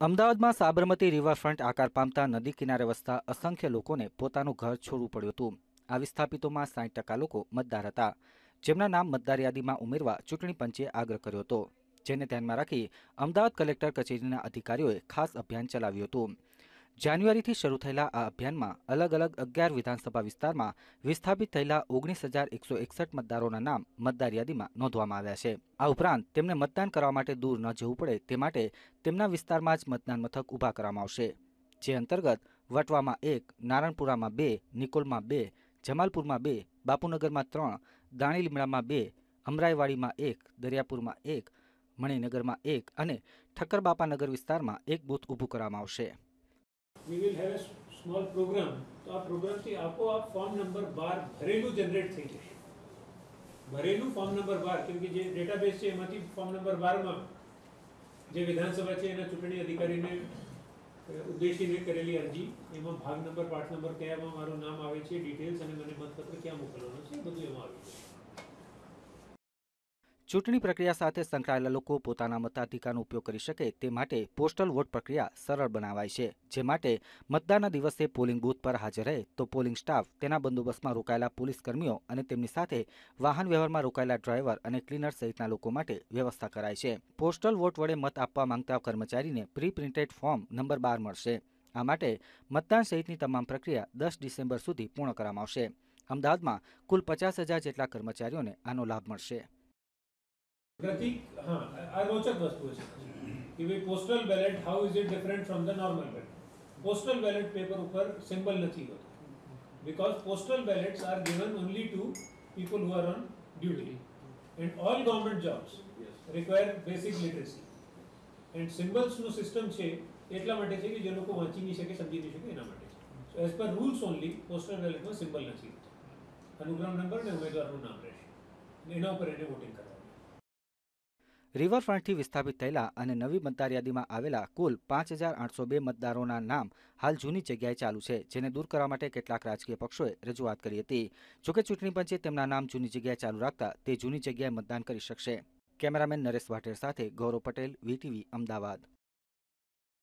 અમદાવાદમાં સાબરમતી રિવરફ્રન્ટ આકાર પામતા નદી કિનારે વસતા અસંખ્ય લોકોને પોતાનું ઘર છોડવું પડ્યું હતું. આ વિસ્થાપિતોમાં સાઠ ટકા લોકો મતદાર હતા. જેમના નામ મતદાર યાદીમાં ઉમેરવા ચૂંટણી પંચે આગ્રહ કર્યો હતો. જેને ધ્યાનમાં રાખી અમદાવાદ કલેક્ટર કચેરીના અધિકારીઓએ ખાસ અભિયાન ચલાવ્યું હતું. જાન્યુઆરીથી શરૂ થયેલા આ અભિયાનમાં અલગ અલગ અગિયાર વિધાનસભા વિસ્તારમાં વિસ્થાપિત થયેલા ઓગણીસ હજાર એકસો એકસઠ મતદારોના નામ મતદાર યાદીમાં નોંધવામાં આવ્યા છે. આ ઉપરાંત તેમને મતદાન કરવા માટે દૂર ન જવું પડે તે માટે તેમના વિસ્તારમાં જ મતદાન મથક ઊભા કરવામાં આવશે. જે અંતર્ગત વટવામાં એક, નારણપુરામાં બે, નિકોલમાં બે, જમાલપુરમાં બે, બાપુનગરમાં ત્રણ દાણીલીમડામાં બે, અમરાઈવાડીમાં એક, દરિયાપુરમાં એક, મણિનગરમાં એક અને ઠક્કરબાપાનગર વિસ્તારમાં એક બૂથ ઊભું કરવામાં આવશે. We will have a small program તો આ પ્રોગ્રામથી આપોઆપ ફોર્મ નંબર બાર ભરેલું જનરેટ થઈ જશે. ભરેલું ફોર્મ નંબર બાર, કેમ કે જે ડેટાબેઝ છે, એમાંથી ફોર્મ નંબર બારમાં જે વિધાનસભા છે, એના ચૂંટણી અધિકારીને ઉદ્દેશીને કરેલી અરજી, એમાં ભાગ નંબર પાર્ટ નંબર કયામાં મારું નામ આવે છે ડિટેલ્સ અને મને મતપત્ર ક્યાં મોકલવાનો છે બધું એમાં આવે જશે ચૂંટણી પ્રક્રિયા સાથે સંકળાયેલા લોકો પોતાના મતાધિકારનો ઉપયોગ કરી શકે તે માટે પોસ્ટલ વોટ પ્રક્રિયા સરળ બનાવાય છે. જે માટે મતદાનના દિવસે પોલિંગ બૂથ પર હાજર રહે તો પોલિંગ સ્ટાફ, તેના બંદોબસ્તમાં રોકાયેલા પોલીસ કર્મીઓ અને તેમની સાથે વાહન વ્યવહારમાં રોકાયેલા ડ્રાઈવર અને ક્લીનર સહિતના લોકો માટે વ્યવસ્થા કરાય છે. પોસ્ટલ વોટ વડે મત આપવા માંગતા કર્મચારીને પ્રી પ્રિન્ટેડ ફોર્મ નંબર બાર મળશે. આ માટે મતદાન સહિતની તમામ પ્રક્રિયા દસ ડિસેમ્બર સુધી પૂર્ણ કરવામાં આવશે. અમદાવાદમાં કુલ પચાસ હજાર જેટલા કર્મચારીઓને આનો લાભ મળશે. પ્રતિક, હા, આ- રોચક વસ્તુ છે. કે ભાઈ postal ballot how is it different from the normal ballot postal ballot paper ઉપર સિમ્બલ નથી હોતો. Because postal ballots are given only to people who are on duty and all government jobs require basic literacy and સિમ્બલ્સનું system છે એટલા માટે છે કે જે લોકો વાંચી નહીં શકે, સમજી નહીં શકે એના માટે. So as per rules only postal બેલેટમાં symbol નથી હોતો. અનુક્રમ નંબર અને ઉમેદવારનું નામ રહેશે. એના ઉપર એને વોટિંગ કરવાનું. રિવરફ્રન્ટથી વિસ્થાપિત થયેલા અને નવી મતદાર યાદીમાં આવેલા કુલ પાંચ હજાર આઠસો બે મતદારોના નામ હાલ જૂની જગ્યાએ ચાલુ છે, જેને દૂર કરવા માટે કેટલાક રાજકીય પક્ષોએ રજૂઆત કરી હતી. જોકે ચૂંટણી પંચે તેમના નામ જૂની જગ્યાએ ચાલુ રાખતા તે જૂની જગ્યાએ મતદાન કરી શકશે. કેમેરામેન નરેશ વાટેર સાથે ગૌરવ પટેલ વીટીવી અમદાવાદ.